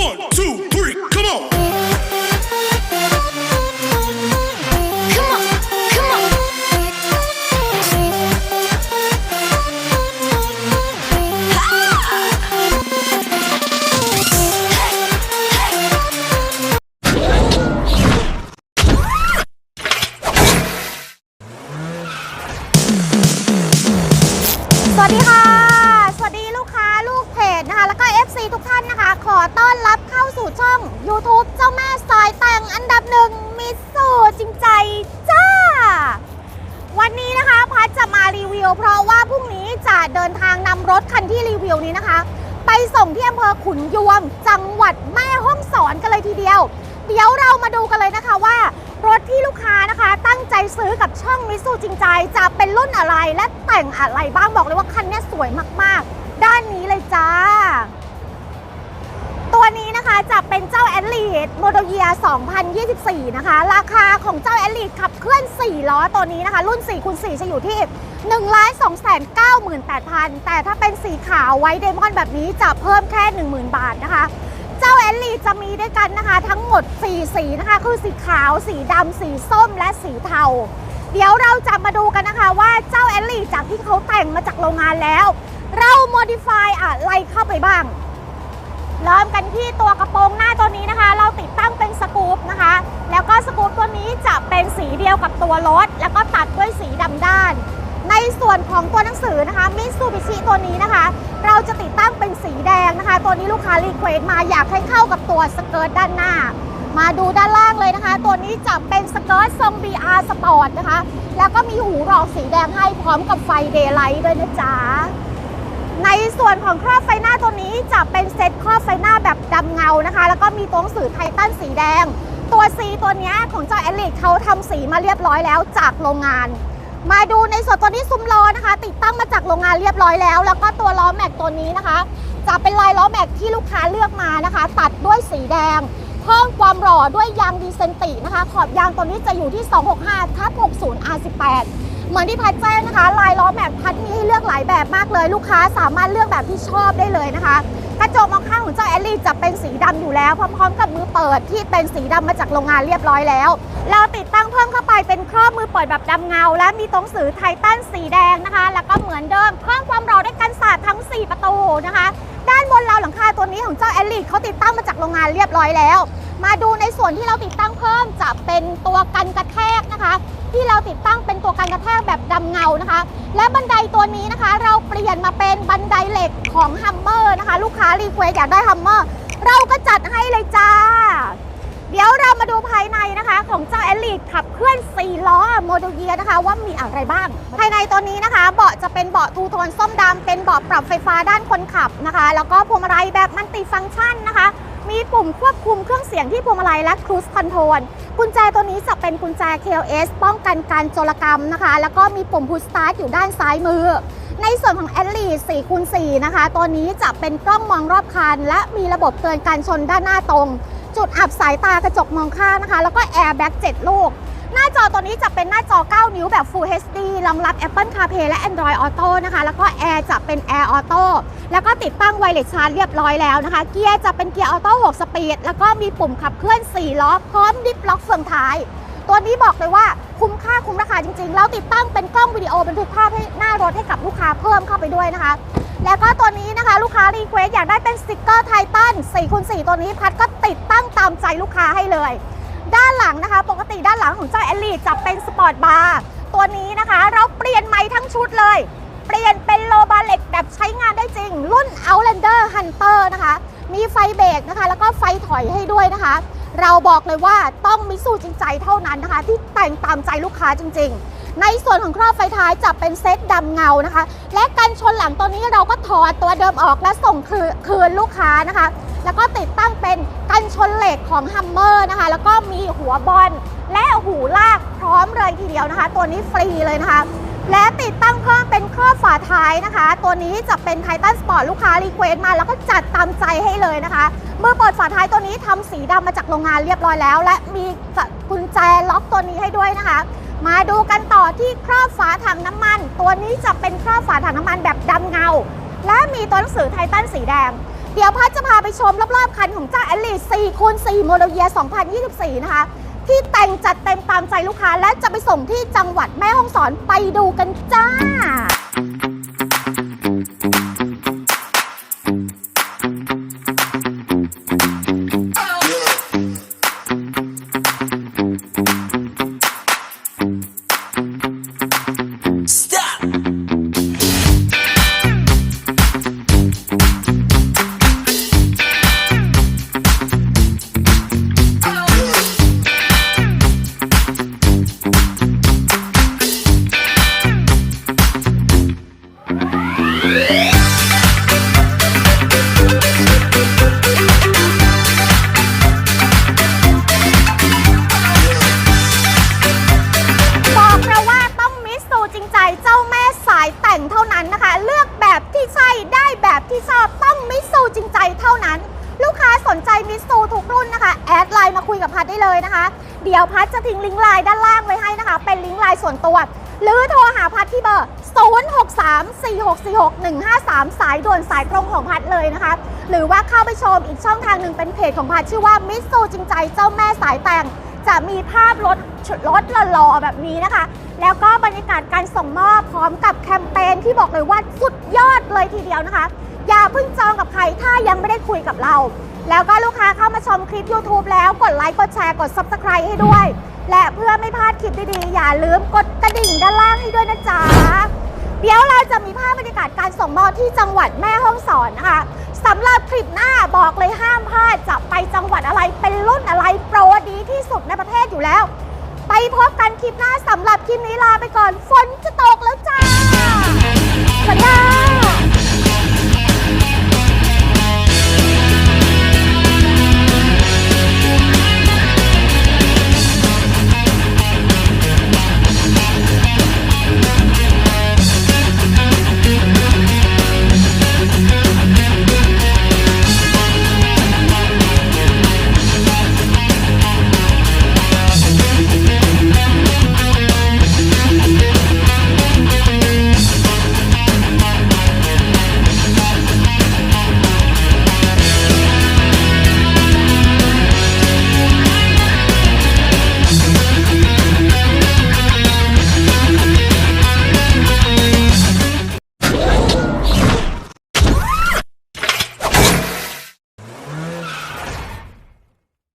One, two, กท่านนะคะ ขอต้อนรับเข้าสู่ช่อง YouTube เจ้าแม่สายแต่งอันดับหนึ่งมิสซูจริงใจจ้า วันนี้นะคะพัดจะมารีวิว เพราะว่าพรุ่งนี้จะเดินทางนำรถคันที่รีวิวนี้นะคะ ไปส่งที่อำเภอขุนยวม จังหวัดแม่ฮ่องสอนกันเลยทีเดียว เดี๋ยวเรามาดูกันเลยนะคะว่ารถที่ลูกค้านะคะ ตั้งใจซื้อกับช่องมิสูจริงใจ จะเป็นรุ่นอะไรและแต่งอะไรบ้างบอกเลยว่าคันนี้สวยมากๆ ด้านนี้เลยจ้า แอลีดโมโดเยีย2024 นะคะ ราคาของเจ้าแอ l ลีดขับเคลื่อน 4 ล้อตัวนี้นะคะ รุ่น4คูณ4จะอยู่ที่ 1 2 9 8 0 0 0 แต่ถ้าเป็นสีขาวไวเดมอนแบบนี้จะเพิ่มแค่ 10,000 บาทนะคะ เจ้าแอลลีจะมีด้วยกันนะคะ ทั้งหมด 4 สีนะคะ คือสีขาว สีดำ สีส้มและสีเทา เดี๋ยวเราจะมาดูกันนะคะว่าเจ้าแอลลีจากที่เขาแต่งมาจากโรงงานแล้ว เราโมดิฟายอะ เริ่มกันที่ตัวกระโปรงหน้าตัวนี้นะคะ เราติดตั้งเป็นสกู๊ปนะคะ แล้วก็สกู๊ปตัวนี้จะเป็นสีเดียวกับตัวรถ แล้วก็ตัดด้วยสีดำด้าน ในส่วนของตัวหนังสือนะคะมิซูบิชิตัวนี้นะคะ เราจะติดตั้งเป็นสีแดงนะคะ ตัวนี้ลูกค้ารีเควสต์มาอยากให้เข้ากับตัวสเกิร์ตด้านหน้า มาดูด้านล่างเลยนะคะ ตัวนี้จะเป็นสเกิร์ตทรง BR Sport นะคะ แล้วก็มีหูรองสีแดงให้พร้อมกับไฟเดย์ไลท์ด้วยนะจ๊ะ ส่วนของครอบไฟหน้าตัวนี้จะเป็นเซ็ตครอบไฟหน้าแบบดำเงานะคะ แล้วก็มีตัวหนังสือไททันสีแดง ตัว C ตัวนี้ของเจ้าแอลลิกเขาทำสีมาเรียบร้อยแล้วจากโรงงาน มาดูในส่วนตัวนี้ซุ้มล้อนะคะ ติดตั้งมาจากโรงงานเรียบร้อยแล้ว แล้วก็ตัวล้อแม็กตัวนี้นะคะ จะเป็นลายล้อแม็กที่ลูกค้าเลือกมานะคะ ตัดด้วยสีแดง เพิ่มความหล่อด้วยยางดีเซนตินะคะ ขอบยางตัวนี้จะอยู่ที่ 265ทับ60 R18 เหมือนที่พัดแจ้งนะคะ ลายล้อแม็กพัดมีให้เลือกหลายแบบมากเลย ลูกค้าสามารถเลือกแบบที่ชอบได้เลยนะคะกระจกมองข้างของเจ้าแอลลี่จะเป็นสีดำอยู่แล้วพร้อมๆกับมือเปิดที่เป็นสีดำมาจากโรงงานเรียบร้อยแล้ว เราติดตั้งเพิ่มเข้าไปเป็นครอบมือเปิดแบบดำเงา และมีตรงสือไททันสีแดงนะคะ แล้วก็เหมือนเดิมเพิ่มความหล่อด้วยกันศาสตร์ทั้ง 4 ประตูนะคะ ด้านบนราวหลังคาตัวนี้ของเจ้าแอลลี่เขาติดตั้งมาจากโรงงานเรียบร้อยแล้ว มาดูในส่วนที่เราติดตั้งเพิ่มจะเป็นตัวกันกระแทกนะคะ ที่เราติดตั้งเป็นตัวกันกระแทกแบบดำเงานะคะ และบันไดตัวนี้นะคะ เราเปลี่ยนมาเป็นบันไดเหล็กของฮัมเมอร์นะคะ ลูกค้ารีเควสอยากได้ฮัมเมอร์เราก็จัดให้เลยจ้า เดี๋ยวเรามาดูภายในนะคะ ของเจ้าแอลลีขับเคลื่อน4ล้อโมเดลเยียนะคะ ว่ามีอะไรบ้าง ภายในตัวนี้นะคะ เบาะจะเป็นเบาะทูโทนส้มดำเป็นเบาะปรับไฟฟ้าด้านคนขับนะคะ แล้วก็พวงมาลัยแบบมัลติฟังก์ชันนะคะ มีปุ่มควบคุมเครื่องเสียงที่พวงมาลัยและครูสคอนโทรลกุญแจตัวนี้จะเป็นกุญแจ KLS ป้องกันการโจรกรรมนะคะ แล้วก็มีปุ่มพุชสตาร์ทอยู่ด้านซ้ายมือ ในส่วนของ a อ l ลี4คูณ4นะคะ ตัวนี้จะเป็นกล้องมองรอบคัน และมีระบบเตือนการชนด้านหน้าตรง จุดอับสายตากระจกมองข้างนะคะ แล้วก็แอร์แบ็ก7ลูก หน้าจอตัวนี้จะเป็นหน้าจอ 9 นิ้วแบบ Full HD รองรับ Apple CarPlay และ Android Auto นะคะ แล้วก็แอร์จะเป็น Air Auto แล้วก็ติดตั้งไวเลสชาร์จเรียบร้อยแล้วนะคะ เกียร์จะเป็นเกียร์ออโต้6สปีด แล้วก็มีปุ่มขับเคลื่อน 4 ล้อ พร้อมดิฟล็อกเฟืองท้าย ตัวนี้บอกเลยว่าคุ้มค่าคุ้มราคาจริงๆ แล้วติดตั้งเป็นกล้องวิดีโอบันทึกภาพให้หน้ารถให้กับลูกค้าเพิ่มเข้าไปด้วยนะคะ แล้วก็ตัวนี้นะคะลูกค้ารีเควสอยากได้เป็นสติกเกอร์ไททัน4คูณ4ตัวนี้พัดก็ติดตั้งตามใจลูกค้าให้เลย ด้านหลังนะคะ ปกติด้านหลังของเจ้าแอลลีจะเป็นสปอร์ตบาร์ตัวนี้นะคะ เราเปลี่ยนใหม่ทั้งชุดเลย เปลี่ยนเป็นโลบาเล็กแบบใช้งานได้จริง รุ่น Outlander Hunter นะคะ มีไฟเบรกนะคะ แล้วก็ไฟถอยให้ด้วยนะคะ เราบอกเลยว่าต้องมิสูจริงใจเท่านั้นนะคะ ที่แต่งตามใจลูกค้าจริง ๆ ในส่วนของครอบไฟท้ายจะเป็นเซตดำเงานะคะ และกันชนหลังตัวนี้เราก็ถอดตัวเดิมออกและส่งคืนลูกค้านะคะ แล้วก็ติดตั้งเป็นกันชนเหล็กของฮัมเมอร์นะคะ แล้วก็มีหัวบอลและหูลากพร้อมเลยทีเดียวนะคะ ตัวนี้ฟรีเลยนะคะ และติดตั้งเพิ่มเป็นครอบฝาท้ายนะคะ ตัวนี้จะเป็นไททันสปอร์ตลูกค้ารีเควสต์มาแล้วก็จัดตามใจให้เลยนะคะเมื่อเปิดฝาท้ายตัวนี้ทำสีดำมาจากโรงงานเรียบร้อยแล้ว และมีกุญแจล็อกตัวนี้ให้ด้วยนะคะมาดูกันต่อที่ครอบฝาถังน้ำมัน ตัวนี้จะเป็นครอบฝาถังน้ำมันแบบดำเงา และมีตัวหนังสือไททันสีแดง เดี๋ยวพัดจะพาไปชมรอบๆคันของเจ้าแอลลี4คูณ4โมเดลเยีย 2024 นะคะ ที่แต่งจัดเต็มตามใจลูกค้าและจะไปส่งที่จังหวัดแม่ฮ่องสอนไปดูกันจ้า่ชอบต้องมิสซูจริงใจเท่านั้น ลูกค้าสนใจมิสซูทุกรุ่นนะคะ แอดไลน์มาคุยกับพัดได้เลยนะคะ เดี๋ยวพัดจะทิ้งลิงก์ไลน์ด้านล่างไว้ให้นะคะ เป็นลิงก์ไลน์ส่วนตัว หรือโทรหาพัดที่เบอร์ 0634646153 สายด่วนสายตรงของพัดเลยนะคะ หรือว่าเข้าไปชมอีกช่องทางหนึ่งเป็นเพจของพัดชื่อว่ามิสซูจริงใจเจ้าแม่สายแต่งจะมีภาพรถรถหล่อๆแบบนี้นะคะ แล้วก็บรรยากาศการส่งมอบพร้อมกับแคมเปญที่บอกเลยว่าสุดยอดเลยทีเดียวนะคะ อย่าเพิ่งจองกับใครถ้ายังไม่ได้คุยกับเรา แล้วก็ลูกค้าเข้ามาชมคลิป YouTube แล้วกดไลค์กดแชร์กด Subscribe ให้ด้วย และเพื่อไม่พลาดคลิปดีๆอย่าลืมกดกระดิ่งด้านล่างให้ด้วยนะจ๊ะเดี๋ยวเราจะมีภาพบรรยากาศการส่งมอบที่จังหวัดแม่ฮ่องสอนนะคะสำหรับคลิปหน้าบอกเลยห้ามพลาดจะไปจังหวัดอะไรเป็นรุ่นอะไรโปรดีที่สุดในประเทศอยู่แล้ว ไปพบกันคลิปหน้าสำหรับคลิปนี้ลาไปก่อนฝนจะตกแล้วจ้าสวัสดีค่ะ